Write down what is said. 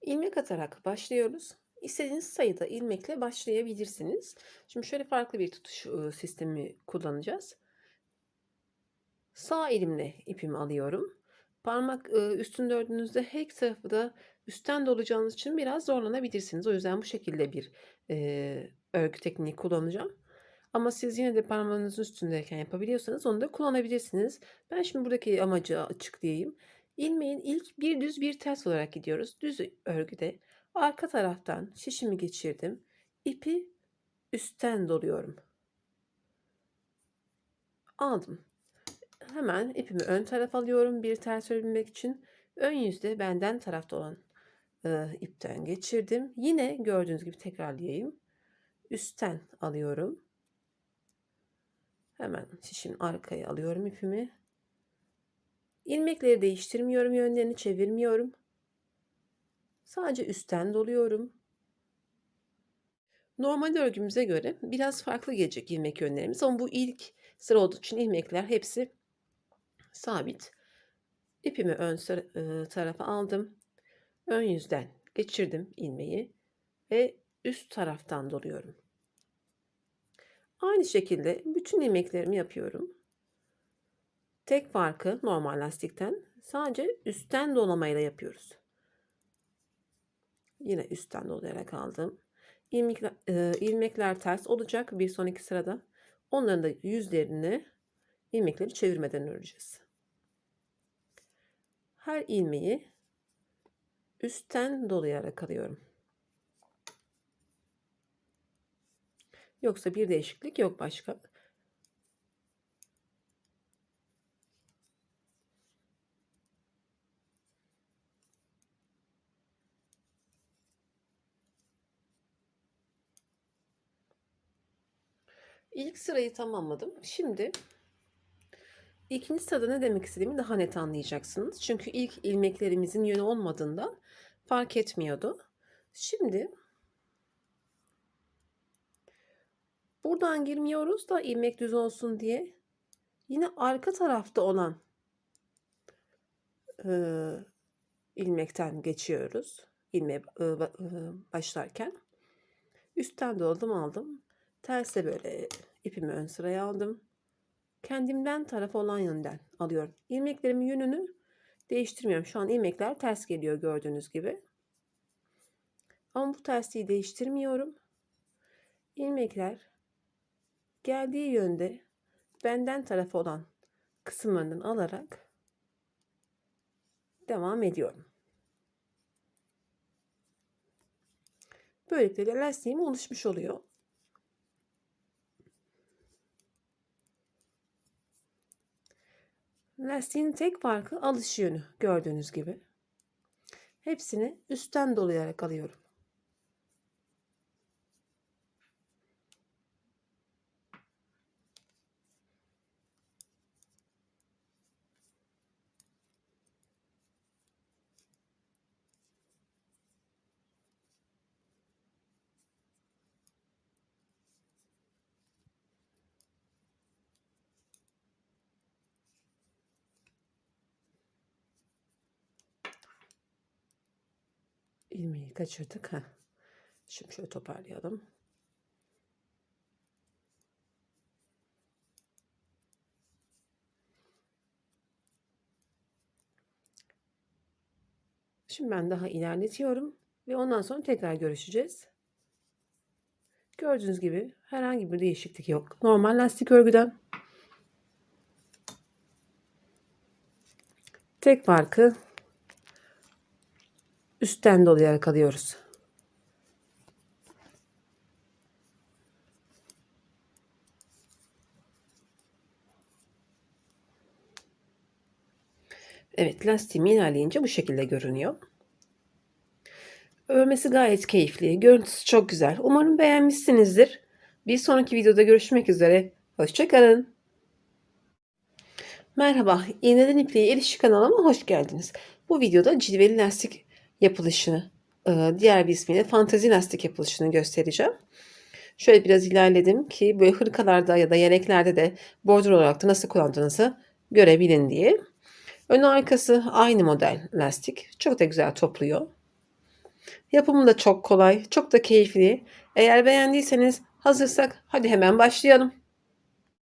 İlmek atarak başlıyoruz. İstediğiniz sayıda ilmekle başlayabilirsiniz. Şimdi şöyle farklı bir tutuş e, sistemi kullanacağız. Sağ elimle ipimi alıyorum. Parmak üstünde ördüğünüzde her tarafı da üstten dolacağınız için biraz zorlanabilirsiniz. O yüzden bu şekilde bir e, örgü tekniği kullanacağım. Ama siz yine de parmağınızın üstündeyken yapabiliyorsanız onu da kullanabilirsiniz. Ben şimdi buradaki amacı açıklayayım. İlmeğin ilk bir düz bir ters olarak gidiyoruz. Düz örgüde arka taraftan şişimi geçirdim. İpi üstten doluyorum. Aldım. Hemen ipimi ön taraf alıyorum bir ters örülmek için. Ön yüzde benden tarafta olan e, ipten geçirdim. Yine gördüğünüz gibi tekrarlayayım. Üstten alıyorum. Hemen şişin arkaya alıyorum ipimi. İlmekleri değiştirmiyorum, yönlerini çevirmiyorum. Sadece üstten doluyorum. Normal örgümüze göre biraz farklı gelecek ilmek yönlerimiz ama bu ilk sıra olduğu için ilmekler hepsi sabit. İpimi ön e, tarafa aldım. Ön yüzden geçirdim ilmeği ve üst taraftan doluyorum. Aynı şekilde bütün ilmeklerimi yapıyorum. Tek farkı normal lastikten sadece üstten dolamayla yapıyoruz. Yine üstten dolayarak aldım. İlmekler, e, ilmekler ters olacak bir sonraki sırada. Onların da yüzlerini ilmekleri çevirmeden öreceğiz. Her ilmeği üstten dolayarak alıyorum. Yoksa bir değişiklik yok başka. İlk sırayı tamamladım. Şimdi ikinci sırada ne demek istediğimi daha net anlayacaksınız. Çünkü ilk ilmeklerimizin yönü olmadığından fark etmiyordu. Şimdi buradan girmiyoruz da ilmek düz olsun diye yine arka tarafta olan e, ilmekten geçiyoruz. İlme e, ba- e, başlarken üstten doladım aldım. Terse böyle ipimi ön sıraya aldım. Kendimden taraf olan yönden alıyorum. İlmeklerimin yönünü değiştirmiyorum. Şu an ilmekler ters geliyor gördüğünüz gibi. Ama bu tersliği değiştirmiyorum. İlmekler geldiği yönde benden taraf olan kısımlarından alarak devam ediyorum. Böylelikle lastiğim oluşmuş oluyor. Lastiğin tek farkı alış yönü gördüğünüz gibi. Hepsini üstten dolayarak alıyorum. İlmeği kaçırdık. Heh. Şimdi şöyle toparlayalım. Şimdi ben daha ilerletiyorum ve ondan sonra tekrar görüşeceğiz. Gördüğünüz gibi herhangi bir değişiklik yok. Normal lastik örgüden. Tek farkı üstten dolayarak alıyoruz. Evet lastiğim ilerleyince bu şekilde görünüyor. Örmesi gayet keyifli. Görüntüsü çok güzel. Umarım beğenmişsinizdir. Bir sonraki videoda görüşmek üzere. Hoşçakalın. Merhaba, İğneden İpliğe Erişi kanalıma hoş geldiniz. Bu videoda cilveli lastik yapılışını e, diğer bir ismiyle fantezi lastik yapılışını göstereceğim. Şöyle biraz ilerledim ki böyle hırkalarda ya da yeleklerde de bordür olarak da nasıl kullandığınızı görebilin diye. Önü arkası aynı model lastik. Çok da güzel topluyor. Yapımı da çok kolay, çok da keyifli. Eğer beğendiyseniz hazırsak hadi hemen başlayalım.